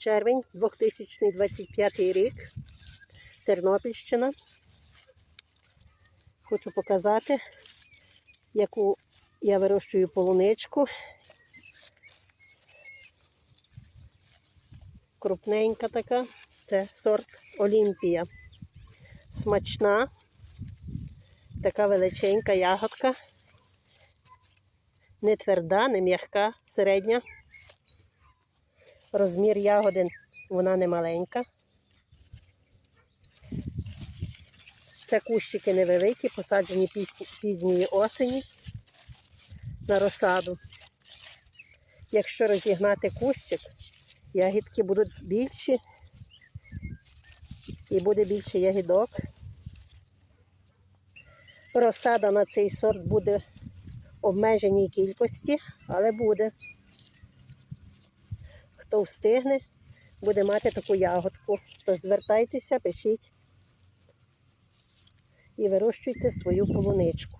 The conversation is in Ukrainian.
Червень, 2025 рік. Тернопільщина. Хочу показати, яку я вирощую полуничку. Крупненька така. Це сорт Олімпія. Смачна, така величенька ягодка. Не тверда, не м'яка, середня. Розмір ягоди вона не маленька. Це кущики невеликі, посаджені пізньої осені на розсаду. Якщо розігнати кущик, ягідки будуть більші і буде більше ягідок. Розсада на цей сорт буде в обмеженій кількості, але буде. Хто встигне, буде мати таку ягодку. Тож звертайтеся, пишіть і вирощуйте свою полуничку.